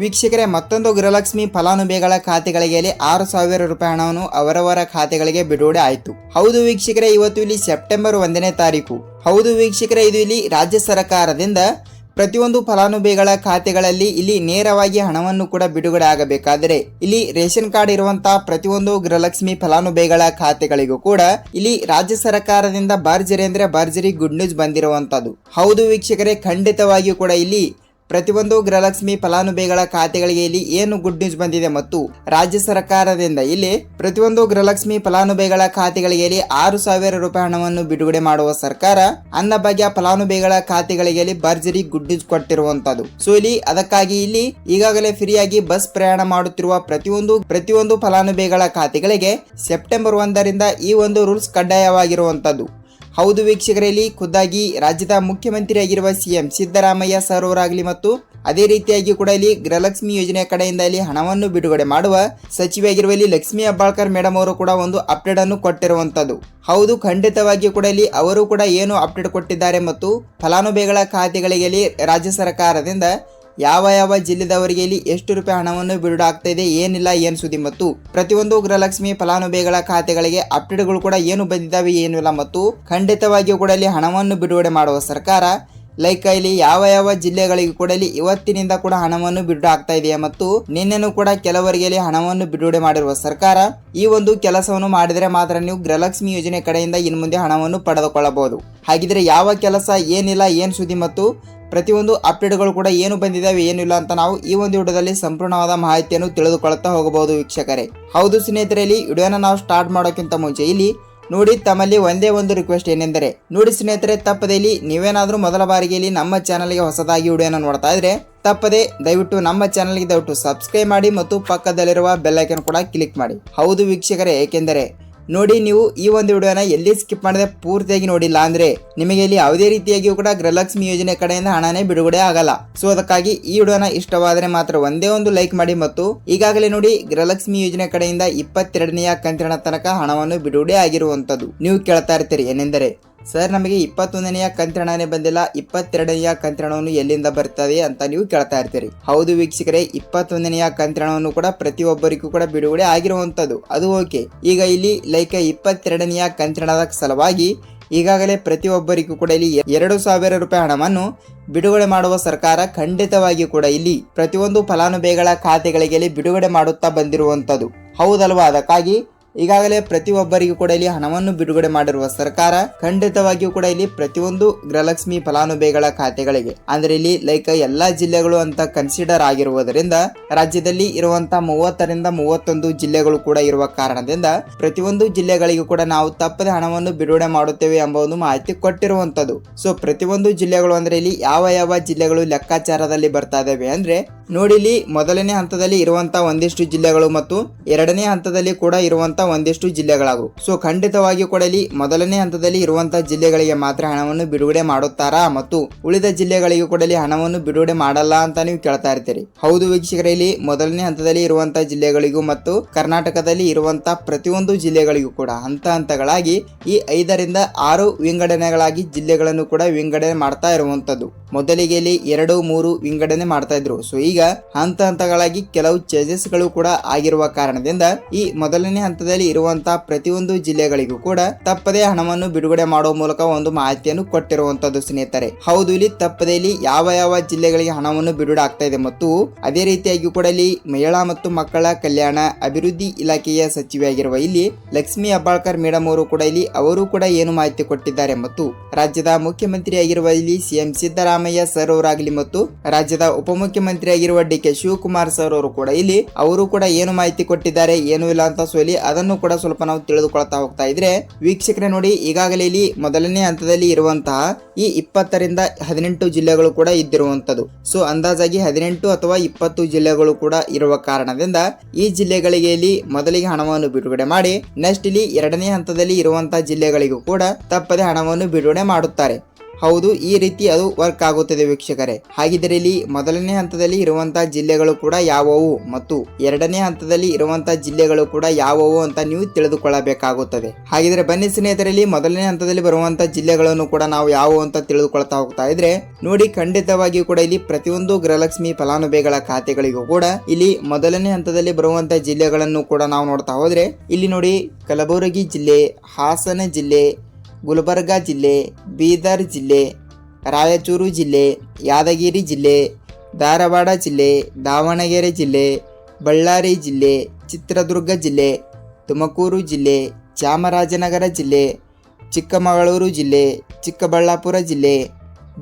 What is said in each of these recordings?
ವೀಕ್ಷಕರೇ, ಮತ್ತೊಂದು ಗೃಹಲಕ್ಷ್ಮಿ ಫಲಾನುಭವಿಗಳ ಖಾತೆಗಳಿಗೆ ಆರು ಸಾವಿರ ರೂಪಾಯಿ ಹಣವನ್ನು ಅವರವರ ಖಾತೆಗಳಿಗೆ ಬಿಡುಗಡೆ ಆಯಿತು. ಹೌದು ವೀಕ್ಷಕರೇ, ಇವತ್ತು ಇಲ್ಲಿ ಸೆಪ್ಟೆಂಬರ್ ಒಂದನೇ ತಾರೀಕು. ಹೌದು ವೀಕ್ಷಕರೇ, ಇದು ಇಲ್ಲಿ ರಾಜ್ಯ ಸರ್ಕಾರದಿಂದ ಪ್ರತಿಯೊಂದು ಫಲಾನುಭವಿಗಳ ಖಾತೆಗಳಲ್ಲಿ ಇಲ್ಲಿ ನೇರವಾಗಿ ಹಣವನ್ನು ಕೂಡ ಬಿಡುಗಡೆ ಆಗಬೇಕಾದರೆ, ಇಲ್ಲಿ ರೇಷನ್ ಕಾರ್ಡ್ ಇರುವಂತಹ ಪ್ರತಿಯೊಂದು ಗೃಹಲಕ್ಷ್ಮಿ ಫಲಾನುಭವಿಗಳ ಖಾತೆಗಳಿಗೂ ಕೂಡ ಇಲ್ಲಿ ರಾಜ್ಯ ಸರ್ಕಾರದಿಂದ ಭರ್ಜರಿ ಅಂದ್ರೆ ಭರ್ಜರಿ ಗುಡ್ ನ್ಯೂಸ್ ಬಂದಿರುವಂತದ್ದು ಹೌದು ವೀಕ್ಷಕರೇ, ಖಂಡಿತವಾಗಿಯೂ ಕೂಡ ಇಲ್ಲಿ ಪ್ರತಿಯೊಂದು ಗೃಹಲಕ್ಷ್ಮಿ ಫಲಾನುಭವಿಗಳ ಖಾತೆಗಳಿಗೆ ಇಲ್ಲಿ ಏನು ಗುಡ್ ನ್ಯೂಸ್ ಬಂದಿದೆ ಮತ್ತು ರಾಜ್ಯ ಸರ್ಕಾರದಿಂದ ಇಲ್ಲಿ ಪ್ರತಿಯೊಂದು ಗೃಹಲಕ್ಷ್ಮಿ ಫಲಾನುಭವಿಗಳ ಖಾತೆಗಳಿಗೆ ಇಲ್ಲಿ ಆರು ಸಾವಿರ ರೂಪಾಯಿ ಹಣವನ್ನು ಬಿಡುಗಡೆ ಮಾಡುವ ಸರ್ಕಾರ ಅನ್ನಭಾಗ್ಯ ಫಲಾನುಭವಿಗಳ ಖಾತೆಗಳಿಗೆ ಇಲ್ಲಿ ಭರ್ಜರಿ ಗುಡ್ ನ್ಯೂಸ್ ಕೊಟ್ಟಿರುವಂತದ್ದು. ಸೊ ಇಲ್ಲಿ ಅದಕ್ಕಾಗಿ ಇಲ್ಲಿ ಈಗಾಗಲೇ ಫ್ರೀಯಾಗಿ ಬಸ್ ಪ್ರಯಾಣ ಮಾಡುತ್ತಿರುವ ಪ್ರತಿಯೊಂದು ಪ್ರತಿಯೊಂದು ಫಲಾನುಭವಿಗಳ ಖಾತೆಗಳಿಗೆ ಸೆಪ್ಟೆಂಬರ್ ಒಂದರಿಂದ ಈ ಒಂದು ರೂಲ್ಸ್ ಕಡ್ಡಾಯವಾಗಿರುವಂತದ್ದು. ಹೌದು ವೀಕ್ಷಕರಲ್ಲಿ, ಖುದ್ದಾಗಿ ರಾಜ್ಯದ ಮುಖ್ಯಮಂತ್ರಿಯಾಗಿರುವ ಸಿಎಂ ಸಿದ್ದರಾಮಯ್ಯ ಸರ್ ಅವರಾಗಲಿ ಮತ್ತು ಅದೇ ರೀತಿಯಾಗಿ ಕೂಡ ಇಲ್ಲಿ ಗೃಹಲಕ್ಷ್ಮಿ ಯೋಜನೆ ಕಡೆಯಿಂದ ಇಲ್ಲಿ ಹಣವನ್ನು ಬಿಡುಗಡೆ ಮಾಡುವ ಸಚಿವೆಯಾಗಿರುವ ಇಲ್ಲಿ ಲಕ್ಷ್ಮಿ ಹೆಬ್ಬಾಳ್ಕರ್ ಮೇಡಮ್ ಅವರು ಕೂಡ ಒಂದು ಅಪ್ಡೇಟ್ ಅನ್ನು ಕೊಟ್ಟಿರುವಂತದ್ದು ಹೌದು, ಖಂಡಿತವಾಗಿಯೂ ಕೂಡ ಇಲ್ಲಿ ಅವರು ಕೂಡ ಏನು ಅಪ್ಡೇಟ್ ಕೊಟ್ಟಿದ್ದಾರೆ ಮತ್ತು ಫಲಾನುಭವಿಗಳ ಖಾತೆಗಳಿಗೆ ರಾಜ್ಯ ಸರ್ಕಾರದಿಂದ ಯಾವ ಯಾವ ಜಿಲ್ಲೆದವರಿಗೆ ಇಲ್ಲಿ ಎಷ್ಟು ರೂಪಾಯಿ ಹಣವನ್ನು ಬಿಡುಗಡೆ ಇದೆ ಏನಿಲ್ಲ, ಏನು ಸುದ್ದಿ ಮತ್ತು ಪ್ರತಿಯೊಂದು ಗೃಹಲಕ್ಷ್ಮಿ ಫಲಾನುಭವಿಗಳ ಖಾತೆಗಳಿಗೆ ಅಪ್ಡೇಟ್ಗಳು ಕೂಡ ಏನು ಬಂದಿದ್ದಾವೆ ಏನು ಇಲ್ಲ ಮತ್ತು ಖಂಡಿತವಾಗಿಯೂ ಕೂಡ ಇಲ್ಲಿ ಹಣವನ್ನು ಬಿಡುಗಡೆ ಮಾಡುವ ಸರ್ಕಾರ ಲೈಕ್ ಇಲ್ಲಿ ಯಾವ ಯಾವ ಜಿಲ್ಲೆಗಳಿಗೆ ಕೂಡ ಇಲ್ಲಿ ಇವತ್ತಿನಿಂದ ಕೂಡ ಹಣವನ್ನು ಬಿಡುಗಡೆ ಆಗ್ತಾ ಇದೆಯಾ ಮತ್ತು ನಿನ್ನೆನೂ ಕೂಡ ಕೆಲವರಿಗೆ ಇಲ್ಲಿ ಹಣವನ್ನು ಬಿಡುಗಡೆ ಮಾಡಿರುವ ಸರ್ಕಾರ ಈ ಒಂದು ಕೆಲಸವನ್ನು ಮಾಡಿದರೆ ಮಾತ್ರ ನೀವು ಗೃಹಲಕ್ಷ್ಮಿ ಯೋಜನೆ ಕಡೆಯಿಂದ ಇನ್ನು ಮುಂದೆ ಹಣವನ್ನು ಪಡೆದುಕೊಳ್ಳಬಹುದು. ಹಾಗಿದ್ರೆ ಯಾವ ಕೆಲಸ ಏನಿಲ್ಲ, ಏನು ಸುದ್ದಿ ಮತ್ತು ಪ್ರತಿಯೊಂದು ಅಪ್ಡೇಟ್ಗಳು ಕೂಡ ಏನು ಬಂದಿದ್ದಾವೆ ಏನಿಲ್ಲ ಅಂತ ನಾವು ಈ ಒಂದು ವಿಡಿಯೋದಲ್ಲಿ ಸಂಪೂರ್ಣವಾದ ಮಾಹಿತಿಯನ್ನು ತಿಳಿದುಕೊಳ್ಳುತ್ತಾ ಹೋಗಬಹುದು ವೀಕ್ಷಕರೇ. ಹೌದು ಸ್ನೇಹಿತರೆ, ಇಲ್ಲಿ ವಿಡಿಯೋನ ನಾವು ಸ್ಟಾರ್ಟ್ ಮಾಡೋಕ್ಕಿಂತ ಮುಂಚೆ ಇಲ್ಲಿ ನೋಡಿ, ತಮ್ಮಲ್ಲಿ ಒಂದೇ ಒಂದು ರಿಕ್ವೆಸ್ಟ್ ಏನೆಂದರೆ, ನೋಡಿ ಸ್ನೇಹಿತರೆ, ತಪ್ಪದೇ ಇಲ್ಲಿ ನೀವೇನಾದರೂ ಮೊದಲ ಬಾರಿಗೆ ಇಲ್ಲಿ ನಮ್ಮ ಚಾನಲ್ಗೆ ಹೊಸದಾಗಿ ವಿಡಿಯೋನ ನೋಡ್ತಾ ಇದ್ರೆ, ತಪ್ಪದೆ ದಯವಿಟ್ಟು ನಮ್ಮ ಚಾನಲ್ಗೆ ದಯವಿಟ್ಟು ಸಬ್ಸ್ಕ್ರೈಬ್ ಮಾಡಿ ಮತ್ತು ಪಕ್ಕದಲ್ಲಿರುವ ಬೆಲ್ಲೈಕನ್ ಕೂಡ ಕ್ಲಿಕ್ ಮಾಡಿ. ಹೌದು ವೀಕ್ಷಕರೇ, ಏಕೆಂದರೆ ನೋಡಿ, ನೀವು ಈ ಒಂದು ವಿಡಿಯೋನ ಎಲ್ಲಿ ಸ್ಕಿಪ್ ಮಾಡದೆ ಪೂರ್ತಿಯಾಗಿ ನೋಡಿಲ್ಲ ಅಂದ್ರೆ ನಿಮಗೆ ಇಲ್ಲಿ ಯಾವುದೇ ರೀತಿಯಾಗಿಯೂ ಕೂಡ ಗೃಹಲಕ್ಷ್ಮಿ ಯೋಜನೆ ಕಡೆಯಿಂದ ಹಣನೇ ಬಿಡುಗಡೆ ಆಗಲ್ಲ. ಸೊ ಅದಕ್ಕಾಗಿ ಈ ವಿಡಿಯೋನ ಇಷ್ಟವಾದರೆ ಮಾತ್ರ ಒಂದೇ ಒಂದು ಲೈಕ್ ಮಾಡಿ ಮತ್ತು ಈಗಾಗಲೇ ನೋಡಿ ಗೃಹಲಕ್ಷ್ಮಿ ಯೋಜನೆ ಕಡೆಯಿಂದ ಇಪ್ಪತ್ತೆರಡನೆಯ ಕಂತಿನ ತನಕ ಹಣವನ್ನು ಬಿಡುಗಡೆ ಆಗಿರುವಂತದ್ದು ನೀವು ಕೇಳ್ತಾ ಇರ್ತೀರಿ ಏನೆಂದರೆ ಸರ್, ನಮಗೆ ಇಪ್ಪತ್ತೊಂದನೆಯ ಕಂತ್ರಣನೇ ಬಂದಿಲ್ಲ, ಇಪ್ಪತ್ತೆರಡನೆಯ ಕಂತ್ರಣವನ್ನು ಎಲ್ಲಿಂದ ಬರ್ತದೆ ಅಂತ ನೀವು ಕೇಳ್ತಾ ಇರ್ತೀರಿ. ಹೌದು ವೀಕ್ಷಕರೇ, ಇಪ್ಪತ್ತೊಂದನೆಯ ಕಂತ್ರಣವನ್ನು ಕೂಡ ಪ್ರತಿಯೊಬ್ಬರಿಗೂ ಕೂಡ ಬಿಡುಗಡೆ ಆಗಿರುವಂಥದ್ದು. ಅದು ಓಕೆ. ಈಗ ಇಲ್ಲಿ ಲೈಕ್ ಇಪ್ಪತ್ತೆರಡನೆಯ ಕಂತ್ರಣದ ಸಲುವಾಗಿ ಈಗಾಗಲೇ ಪ್ರತಿಯೊಬ್ಬರಿಗೂ ಕೂಡ ಇಲ್ಲಿ ಎರಡು ಸಾವಿರ ರೂಪಾಯಿ ಹಣವನ್ನು ಬಿಡುಗಡೆ ಮಾಡುವ ಸರ್ಕಾರ ಖಂಡಿತವಾಗಿ ಕೂಡ ಇಲ್ಲಿ ಪ್ರತಿಯೊಂದು ಫಲಾನುಭವಿಗಳ ಖಾತೆಗಳಿಗೆ ಬಿಡುಗಡೆ ಮಾಡುತ್ತಾ ಬಂದಿರುವಂಥದ್ದು. ಹೌದಲ್ವಾ? ಅದಕ್ಕಾಗಿ ಈಗಾಗಲೇ ಪ್ರತಿಯೊಬ್ಬರಿಗೂ ಕೂಡ ಇಲ್ಲಿ ಹಣವನ್ನು ಬಿಡುಗಡೆ ಮಾಡಿರುವ ಸರ್ಕಾರ ಖಂಡಿತವಾಗಿಯೂ ಕೂಡ ಇಲ್ಲಿ ಪ್ರತಿಯೊಂದು ಗೃಹಲಕ್ಷ್ಮಿ ಫಲಾನುಭವಿಗಳ ಖಾತೆಗಳಿಗೆ, ಅಂದ್ರೆ ಇಲ್ಲಿ ಲೈಕ್ ಎಲ್ಲಾ ಜಿಲ್ಲೆಗಳು ಅಂತ ಕನ್ಸಿಡರ್ ಆಗಿರುವುದರಿಂದ, ರಾಜ್ಯದಲ್ಲಿ ಇರುವಂತಹ ಮೂವತ್ತರಿಂದ ಮೂವತ್ತೊಂದು ಜಿಲ್ಲೆಗಳು ಕೂಡ ಇರುವ ಕಾರಣದಿಂದ ಪ್ರತಿಯೊಂದು ಜಿಲ್ಲೆಗಳಿಗೂ ಕೂಡ ನಾವು ತಪ್ಪದೆ ಹಣವನ್ನು ಬಿಡುಗಡೆ ಮಾಡುತ್ತೇವೆ ಎಂಬ ಒಂದು ಮಾಹಿತಿ ಕೊಟ್ಟಿರುವಂತದ್ದು. ಸೊ ಪ್ರತಿಯೊಂದು ಜಿಲ್ಲೆಗಳು ಅಂದ್ರೆ ಇಲ್ಲಿ ಯಾವ ಯಾವ ಜಿಲ್ಲೆಗಳು ಲೆಕ್ಕಾಚಾರದಲ್ಲಿ ಬರ್ತಾ ಇದಾವೆ ಅಂದ್ರೆ ನೋಡಿ ಇಲ್ಲಿ ಮೊದಲನೇ ಹಂತದಲ್ಲಿ ಇರುವಂತ ಒಂದಿಷ್ಟು ಜಿಲ್ಲೆಗಳು ಮತ್ತು ಎರಡನೇ ಹಂತದಲ್ಲಿ ಕೂಡ ಇರುವಂತ ಒಂದಿಷ್ಟು ಜಿಲ್ಲೆಗಳಾಗು. ಸೊ ಖಂಡಿತವಾಗಿ ಕೂಡ ಇಲ್ಲಿ ಮೊದಲನೇ ಹಂತದಲ್ಲಿ ಇರುವಂತ ಜಿಲ್ಲೆಗಳಿಗೆ ಮಾತ್ರ ಹಣವನ್ನು ಬಿಡುಗಡೆ ಮಾಡುತ್ತಾರಾ ಮತ್ತು ಉಳಿದ ಜಿಲ್ಲೆಗಳಿಗೂ ಕೂಡ ಇಲ್ಲಿ ಹಣವನ್ನು ಬಿಡುಗಡೆ ಮಾಡಲ್ಲ ಅಂತ ನೀವು ಕೇಳ್ತಾ ಇರ್ತೀರಿ. ಹೌದು ವೀಕ್ಷಕರೇ, ಇಲ್ಲಿ ಮೊದಲನೇ ಹಂತದಲ್ಲಿ ಇರುವಂತಹ ಜಿಲ್ಲೆಗಳಿಗೂ ಮತ್ತು ಕರ್ನಾಟಕದಲ್ಲಿ ಇರುವಂತಹ ಪ್ರತಿಯೊಂದು ಜಿಲ್ಲೆಗಳಿಗೂ ಕೂಡ ಹಂತ ಹಂತಗಳಾಗಿ ಈ ಐದರಿಂದ ಆರು ವಿಂಗಡಣೆಗಳಾಗಿ ಜಿಲ್ಲೆಗಳನ್ನು ಕೂಡ ವಿಂಗಡಣೆ ಮಾಡ್ತಾ ಇರುವಂತದ್ದು ಮೊದಲಿಗೆ ಇಲ್ಲಿ ಎರಡು, ಮೂರು ವಿಂಗಡಣೆ ಮಾಡ್ತಾ ಇದ್ರು. ಸೊ ಈಗ ಹಂತ ಹಂತಗಳಾಗಿ ಕೆಲವು ಚೇಂಜಸ್ಗಳು ಕೂಡ ಆಗಿರುವ ಕಾರಣದಿಂದ ಈ ಮೊದಲನೇ ಹಂತದಲ್ಲಿ ಇರುವಂತಹ ಪ್ರತಿಯೊಂದು ಜಿಲ್ಲೆಗಳಿಗೂ ಕೂಡ ತಪ್ಪದೇ ಹಣವನ್ನು ಬಿಡುಗಡೆ ಮಾಡುವ ಮೂಲಕ ಒಂದು ಮಾಹಿತಿಯನ್ನು ಕೊಟ್ಟಿರುವಂತದ್ದು ಸ್ನೇಹಿತರೆ. ಹೌದು, ಇಲ್ಲಿ ತಪ್ಪದೇ ಇಲ್ಲಿ ಯಾವ ಯಾವ ಜಿಲ್ಲೆಗಳಿಗೆ ಹಣವನ್ನು ಬಿಡುಗಡೆ ಆಗ್ತಾ ಇದೆ ಮತ್ತು ಅದೇ ರೀತಿಯಾಗಿ ಕೂಡ ಇಲ್ಲಿ ಮಹಿಳಾ ಮತ್ತು ಮಕ್ಕಳ ಕಲ್ಯಾಣ ಅಭಿವೃದ್ಧಿ ಇಲಾಖೆಯ ಸಚಿವೆಯಾಗಿರುವ ಇಲ್ಲಿ ಲಕ್ಷ್ಮೀ ಅಬ್ಬಾಳ್ಕರ್ ಮೇಡಮ್ ಅವರು ಕೂಡ ಇಲ್ಲಿ, ಅವರು ಕೂಡ ಏನು ಮಾಹಿತಿ ಕೊಟ್ಟಿದ್ದಾರೆ ಮತ್ತು ರಾಜ್ಯದ ಮುಖ್ಯಮಂತ್ರಿಯಾಗಿರುವ ಇಲ್ಲಿ ಸಿಎಂ ಸಿದ್ದರಾಮಯ್ಯ ಸರ್ ಅವರಾಗಲಿ ಮತ್ತು ರಾಜ್ಯದ ಉಪಮುಖ್ಯಮಂತ್ರಿಯಾಗಿರುವ ಡಿ ಕೆ ಶಿವಕುಮಾರ್ ಸರ್ ಅವರು ಕೂಡ ಇಲ್ಲಿ ಅವರು ಕೂಡ ಏನು ಮಾಹಿತಿ ಕೊಟ್ಟಿದ್ದಾರೆ, ಏನು ಇಲ್ಲ ಅಂತ ಸೊ ಇಲ್ಲಿ ಅದನ್ನು ಕೂಡ ಸ್ವಲ್ಪ ನಾವು ತಿಳಿದುಕೊಳ್ತಾ ಹೋಗ್ತಾ ಇದ್ರೆ ವೀಕ್ಷಕರೇ ನೋಡಿ, ಈಗಾಗಲೇ ಇಲ್ಲಿ ಮೊದಲನೇ ಹಂತದಲ್ಲಿ ಇರುವಂತಹ ಈ ಇಪ್ಪತ್ತರಿಂದ ಹದಿನೆಂಟು ಜಿಲ್ಲೆಗಳು ಕೂಡ ಇದ್ದಿರುವಂತದ್ದು ಸೊ ಅಂದಾಜಾಗಿ ಹದಿನೆಂಟು ಅಥವಾ ಇಪ್ಪತ್ತು ಜಿಲ್ಲೆಗಳು ಕೂಡ ಇರುವ ಕಾರಣದಿಂದ ಈ ಜಿಲ್ಲೆಗಳಿಗೆ ಇಲ್ಲಿ ಮೊದಲಿಗೆ ಹಣವನ್ನು ಬಿಡುಗಡೆ ಮಾಡಿ ನೆಕ್ಸ್ಟ್ ಇಲ್ಲಿ ಎರಡನೇ ಹಂತದಲ್ಲಿ ಇರುವಂತಹ ಜಿಲ್ಲೆಗಳಿಗೂ ಕೂಡ ತಪ್ಪದೆ ಹಣವನ್ನು ಬಿಡುಗಡೆ ಮಾಡುತ್ತಾರೆ. ಹೌದು, ಈ ರೀತಿ ಅದು ವರ್ಕ್ ಆಗುತ್ತದೆ ವೀಕ್ಷಕರೇ. ಹಾಗಿದ್ದರೆ ಇಲ್ಲಿ ಮೊದಲನೇ ಹಂತದಲ್ಲಿ ಇರುವಂತಹ ಜಿಲ್ಲೆಗಳು ಕೂಡ ಯಾವುವು ಮತ್ತು ಎರಡನೇ ಹಂತದಲ್ಲಿ ಇರುವಂತಹ ಜಿಲ್ಲೆಗಳು ಕೂಡ ಯಾವುವು ಅಂತ ನೀವು ತಿಳಿದುಕೊಳ್ಳಬೇಕಾಗುತ್ತದೆ. ಹಾಗಿದ್ರೆ ಬನ್ನಿ ಸ್ನೇಹಿತರಲ್ಲಿ, ಮೊದಲನೇ ಹಂತದಲ್ಲಿ ಬರುವಂತಹ ಜಿಲ್ಲೆಗಳನ್ನು ಕೂಡ ನಾವು ಯಾವುವು ಅಂತ ತಿಳಿದುಕೊಳ್ತಾ ಹೋಗ್ತಾ ಇದ್ರೆ, ನೋಡಿ ಖಂಡಿತವಾಗಿಯೂ ಕೂಡ ಇಲ್ಲಿ ಪ್ರತಿಯೊಂದು ಗೃಹಲಕ್ಷ್ಮಿ ಫಲಾನುಭವಿಗಳ ಖಾತೆಗಳಿಗೂ ಕೂಡ ಇಲ್ಲಿ ಮೊದಲನೇ ಹಂತದಲ್ಲಿ ಬರುವಂತಹ ಜಿಲ್ಲೆಗಳನ್ನು ಕೂಡ ನಾವು ನೋಡ್ತಾ ಹೋದ್ರೆ, ಇಲ್ಲಿ ನೋಡಿ ಕಲಬುರಗಿ ಜಿಲ್ಲೆ, ಹಾಸನ ಜಿಲ್ಲೆ ಗುಲ್ಬರ್ಗಾ ಜಿಲ್ಲೆ, ಬೀದರ್ ಜಿಲ್ಲೆ, ರಾಯಚೂರು ಜಿಲ್ಲೆ, ಯಾದಗಿರಿ ಜಿಲ್ಲೆ, ಧಾರವಾಡ ಜಿಲ್ಲೆ, ದಾವಣಗೆರೆ ಜಿಲ್ಲೆ, ಬಳ್ಳಾರಿ ಜಿಲ್ಲೆ, ಚಿತ್ರದುರ್ಗ ಜಿಲ್ಲೆ, ತುಮಕೂರು ಜಿಲ್ಲೆ, ಚಾಮರಾಜನಗರ ಜಿಲ್ಲೆ, ಚಿಕ್ಕಮಗಳೂರು ಜಿಲ್ಲೆ, ಚಿಕ್ಕಬಳ್ಳಾಪುರ ಜಿಲ್ಲೆ,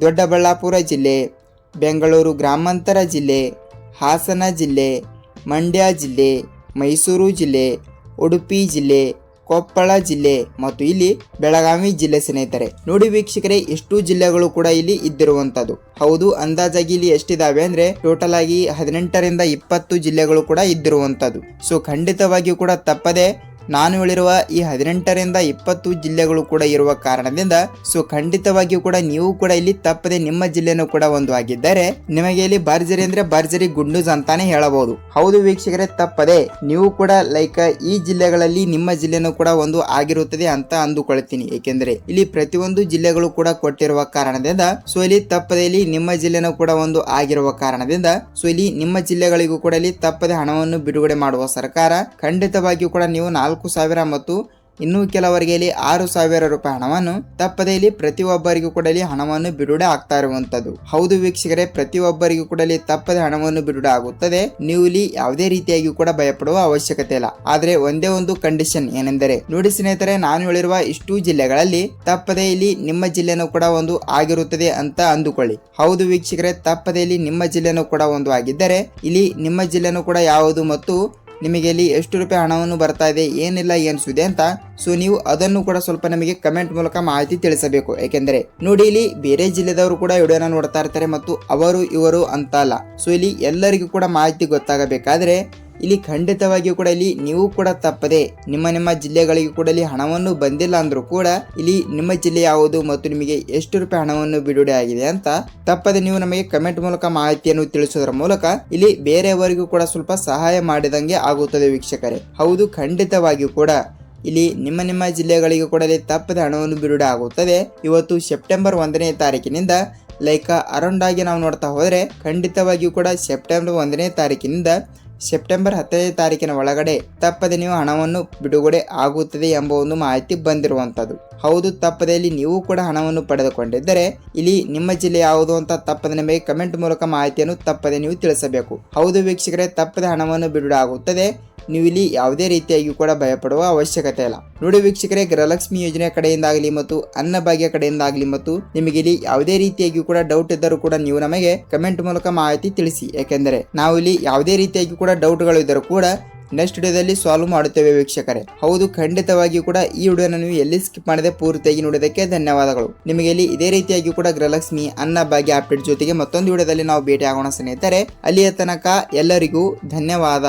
ದೊಡ್ಡಬಳ್ಳಾಪುರ ಜಿಲ್ಲೆ, ಬೆಂಗಳೂರು ಗ್ರಾಮಾಂತರ ಜಿಲ್ಲೆ, ಹಾಸನ ಜಿಲ್ಲೆ, ಮಂಡ್ಯ ಜಿಲ್ಲೆ, ಮೈಸೂರು ಜಿಲ್ಲೆ, ಉಡುಪಿ ಜಿಲ್ಲೆ ಕೊಪ್ಪಳ ಜಿಲ್ಲೆ ಮತ್ತು ಇಲ್ಲಿ ಬೆಳಗಾವಿ ಜಿಲ್ಲೆ ಸ್ನೇಹಿತರೆ. ನೋಡಿ ವೀಕ್ಷಕರೇ, ಎಷ್ಟು ಜಿಲ್ಲೆಗಳು ಕೂಡ ಇಲ್ಲಿ ಇದ್ದಿರುವಂತದ್ದು ಹೌದು, ಅಂದಾಜಾಗಿ ಇಲ್ಲಿ ಎಷ್ಟಿದಾವೆ ಅಂದ್ರೆ ಟೋಟಲ್ ಆಗಿ ಹದಿನೆಂಟರಿಂದ ಇಪ್ಪತ್ತು ಜಿಲ್ಲೆಗಳು ಕೂಡ ಇದ್ದಿರುವಂತದ್ದು ಸೊ ಖಂಡಿತವಾಗಿಯೂ ಕೂಡ ತಪ್ಪದೆ ನಾನು ಹೇಳಿರುವ ಈ ಹದಿನೆಂಟರಿಂದ ಇಪ್ಪತ್ತು ಜಿಲ್ಲೆಗಳು ಕೂಡ ಇರುವ ಕಾರಣದಿಂದ ಸೊ ಖಂಡಿತವಾಗಿಯೂ ಕೂಡ ನೀವು ಕೂಡ ಇಲ್ಲಿ ತಪ್ಪದೆ ನಿಮ್ಮ ಜಿಲ್ಲೆನೂ ಕೂಡ ಒಂದು ಆಗಿದ್ದರೆ, ನಿಮಗೆ ಇಲ್ಲಿ ಭರ್ಜರಿ ಅಂದ್ರೆ ಭರ್ಜರಿ ಗುಂಡೂಸ್ ಅಂತಾನೆ ಹೇಳಬಹುದು. ಹೌದು ವೀಕ್ಷಕರೇ, ತಪ್ಪದೆ ನೀವು ಕೂಡ ಲೈಕ್ ಈ ಜಿಲ್ಲೆಗಳಲ್ಲಿ ನಿಮ್ಮ ಜಿಲ್ಲೆನೂ ಕೂಡ ಒಂದು ಆಗಿರುತ್ತದೆ ಅಂತ ಅಂದುಕೊಳ್ತೀನಿ. ಏಕೆಂದರೆ ಇಲ್ಲಿ ಪ್ರತಿಯೊಂದು ಜಿಲ್ಲೆಗಳು ಕೂಡ ಕೊಟ್ಟಿರುವ ಕಾರಣದಿಂದ ಸೊ ಇಲ್ಲಿ ತಪ್ಪದೆ ಇಲ್ಲಿ ನಿಮ್ಮ ಜಿಲ್ಲೆನೂ ಕೂಡ ಒಂದು ಆಗಿರುವ ಕಾರಣದಿಂದ ಸೊ ಇಲ್ಲಿ ನಿಮ್ಮ ಜಿಲ್ಲೆಗಳಿಗೂ ಕೂಡ ಇಲ್ಲಿ ತಪ್ಪದೆ ಹಣವನ್ನು ಬಿಡುಗಡೆ ಮಾಡುವ ಸರ್ಕಾರ ಖಂಡಿತವಾಗಿಯೂ ಕೂಡ ನೀವು ನಾಲ್ಕು ಸಾವಿರ ಮತ್ತು ಇನ್ನು ಕೆಲವರಿಗೆ ಇಲ್ಲಿ ಆರು ಸಾವಿರ ರೂಪಾಯಿ ಹಣವನ್ನು ತಪ್ಪದೆ ಇಲ್ಲಿ ಪ್ರತಿಯೊಬ್ಬರಿಗೂ ಕೂಡ ಇಲ್ಲಿ ಹಣವನ್ನು ಬಿಡುಗಡೆ ಆಗ್ತಾ ಇರುವಂತದ್ದು ಹೌದು ವೀಕ್ಷಕರೇ, ಪ್ರತಿಯೊಬ್ಬರಿಗೂ ಕೂಡ ಇಲ್ಲಿ ತಪ್ಪದೆ ಹಣವನ್ನು ಬಿಡುಗಡೆ ಆಗುತ್ತದೆ. ನೀವು ಇಲ್ಲಿ ಯಾವುದೇ ರೀತಿಯಾಗಿ ಕೂಡ ಭಯಪಡುವ ಅವಶ್ಯಕತೆ ಇಲ್ಲ. ಆದ್ರೆ ಒಂದೇ ಒಂದು ಕಂಡೀಷನ್ ಏನೆಂದರೆ, ನೋಡಿ ಸ್ನೇಹಿತರೆ, ನಾನು ಹೇಳಿರುವ ಇಷ್ಟು ಜಿಲ್ಲೆಗಳಲ್ಲಿ ತಪ್ಪದೇ ಇಲ್ಲಿ ನಿಮ್ಮ ಜಿಲ್ಲೆನೂ ಕೂಡ ಒಂದು ಆಗಿರುತ್ತದೆ ಅಂತ ಅಂದುಕೊಳ್ಳಿ. ಹೌದು ವೀಕ್ಷಕರೇ, ತಪ್ಪದೆ ಇಲ್ಲಿ ನಿಮ್ಮ ಜಿಲ್ಲೆನೂ ಕೂಡ ಒಂದು ಆಗಿದ್ದರೆ, ಇಲ್ಲಿ ನಿಮ್ಮ ಜಿಲ್ಲೆನೂ ಕೂಡ ಯಾವುದು ಮತ್ತು ನಿಮಗೆ ಇಲ್ಲಿ ಎಷ್ಟು ರೂಪಾಯಿ ಹಣವನ್ನು ಬರ್ತಾ ಇದೆ, ಏನಿಲ್ಲ, ಏನು ಸುದ್ದಿ ಅಂತ. ಸೊ ನೀವು ಅದನ್ನು ಕೂಡ ಸ್ವಲ್ಪ ನಮಗೆ ಕಮೆಂಟ್ ಮೂಲಕ ಮಾಹಿತಿ ತಿಳಿಸಬೇಕು. ಏಕೆಂದರೆ ನೋಡಿ, ಇಲ್ಲಿ ಬೇರೆ ಜಿಲ್ಲೆದವರು ಕೂಡ ವಿಡಿಯೋನ ನೋಡ್ತಾ ಇರ್ತಾರೆ ಮತ್ತು ಅವರು ಇವರು ಅಂತ ಅಲ್ಲ. ಸೊ ಇಲ್ಲಿ ಎಲ್ಲರಿಗೂ ಕೂಡ ಮಾಹಿತಿ ಗೊತ್ತಾಗಬೇಕಾದ್ರೆ ಇಲ್ಲಿ ಖಂಡಿತವಾಗಿಯೂ ಕೂಡ ಇಲ್ಲಿ ನೀವು ಕೂಡ ತಪ್ಪದೆ ನಿಮ್ಮ ನಿಮ್ಮ ಜಿಲ್ಲೆಗಳಿಗೆ ಕೂಡ ಇಲ್ಲಿ ಹಣವನ್ನು ಬಂದಿಲ್ಲ ಅಂದ್ರೂ ಕೂಡ ಇಲ್ಲಿ ನಿಮ್ಮ ಜಿಲ್ಲೆ ಯಾವುದು ಮತ್ತು ನಿಮಗೆ ಎಷ್ಟು ರೂಪಾಯಿ ಹಣವನ್ನು ಬಿಡುಗಡೆ ಆಗಿದೆ ಅಂತ ತಪ್ಪದೆ ನೀವು ನಮಗೆ ಕಮೆಂಟ್ ಮೂಲಕ ಮಾಹಿತಿಯನ್ನು ತಿಳಿಸುವುದರ ಮೂಲಕ ಇಲ್ಲಿ ಬೇರೆಯವರಿಗೂ ಕೂಡ ಸ್ವಲ್ಪ ಸಹಾಯ ಮಾಡಿದಂಗೆ ಆಗುತ್ತದೆ ವೀಕ್ಷಕರೇ. ಹೌದು, ಖಂಡಿತವಾಗಿಯೂ ಕೂಡ ಇಲ್ಲಿ ನಿಮ್ಮ ನಿಮ್ಮ ಜಿಲ್ಲೆಗಳಿಗೆ ಕೂಡ ಇಲ್ಲಿ ತಪ್ಪದೆ ಹಣವನ್ನು ಬಿಡುಗಡೆ ಆಗುತ್ತದೆ. ಇವತ್ತು ಸೆಪ್ಟೆಂಬರ್ ಒಂದನೇ ತಾರೀಕಿನಿಂದ ಲೈಕ್ ಅರೌಂಡ್ ಆಗಿ ನಾವು ನೋಡ್ತಾ ಹೋದರೆ ಖಂಡಿತವಾಗಿಯೂ ಕೂಡ ಸೆಪ್ಟೆಂಬರ್ ಒಂದನೇ ತಾರೀಕಿನಿಂದ ಸೆಪ್ಟೆಂಬರ್ ಹತ್ತನೇ ತಾರೀಕಿನ ಒಳಗಡೆ ತಪ್ಪದೆ ನೀವು ಹಣವನ್ನು ಬಿಡುಗಡೆ ಆಗುತ್ತದೆ ಎಂಬ ಒಂದು ಮಾಹಿತಿ ಬಂದಿರುವಂಥದ್ದು. ಹೌದು, ತಪ್ಪದೆಯಲ್ಲಿ ನೀವು ಕೂಡ ಹಣವನ್ನು ಪಡೆದುಕೊಂಡಿದ್ದರೆ ಇಲ್ಲಿ ನಿಮ್ಮ ಜಿಲ್ಲೆ ಯಾವುದು ಅಂತ ತಪ್ಪದೆ ನಿಮಗೆ ಕಮೆಂಟ್ ಮೂಲಕ ಮಾಹಿತಿಯನ್ನು ತಪ್ಪದೆ ನೀವು ತಿಳಿಸಬೇಕು. ಹೌದು, ವೀಕ್ಷಕರೇ, ತಪ್ಪದೆ ಹಣವನ್ನು ಬಿಡುಗಡೆ ಆಗುತ್ತದೆ. ನೀವು ಯಾವುದೇ ರೀತಿಯಾಗಿ ಕೂಡ ಭಯಪಡುವ ಅವಶ್ಯಕತೆ ಇಲ್ಲ. ನೋಡಿ ವೀಕ್ಷಕರೇ, ಗೃಹಲಕ್ಷ್ಮಿ ಯೋಜನೆ ಕಡೆಯಿಂದಾಗಲಿ ಮತ್ತು ಅನ್ನಭಾಗ್ಯ ಕಡೆಯಿಂದಾಗಲಿ ಮತ್ತು ನಿಮಗೆ ಇಲ್ಲಿ ಯಾವುದೇ ರೀತಿಯಾಗಿ ಕೂಡ ಡೌಟ್ ಇದ್ದರೂ ಕೂಡ ನೀವು ನಮಗೆ ಕಮೆಂಟ್ ಮೂಲಕ ಮಾಹಿತಿ ತಿಳಿಸಿ. ಯಾಕೆಂದರೆ ನಾವು ಇಲ್ಲಿ ಯಾವುದೇ ರೀತಿಯಾಗಿ ಕೂಡ ಡೌಟ್ಗಳು ಇದ್ದರೂ ಕೂಡ ನೆಕ್ಸ್ಟ್ ವಿಡಿಯೋದಲ್ಲಿ ಸಾಲ್ವ್ ಮಾಡುತ್ತೇವೆ ವೀಕ್ಷಕರೇ. ಹೌದು, ಖಂಡಿತವಾಗಿಯೂ ಕೂಡ ಈ ವಿಡಿಯೋನ ನೀವು ಎಲ್ಲಿ ಸ್ಕಿಪ್ ಮಾಡದೆ ಪೂರ್ತಿಯಾಗಿ ನೋಡೋದಕ್ಕೆ ಧನ್ಯವಾದಗಳು. ನಿಮಗೆ ಇಲ್ಲಿ ಇದೇ ರೀತಿಯಾಗಿ ಕೂಡ ಗೃಹಲಕ್ಷ್ಮಿ ಅನ್ನ ಭಾಗ್ಯ ಅಪ್ಡೇಟ್ ಜೊತೆಗೆ ಮತ್ತೊಂದು ವಿಡಿಯೋದಲ್ಲಿ ನಾವು ಭೇಟಿ ಆಗೋಣ ಸ್ನೇಹಿತರೆ. ಅಲ್ಲಿಯ ತನಕ ಎಲ್ಲರಿಗೂ ಧನ್ಯವಾದ.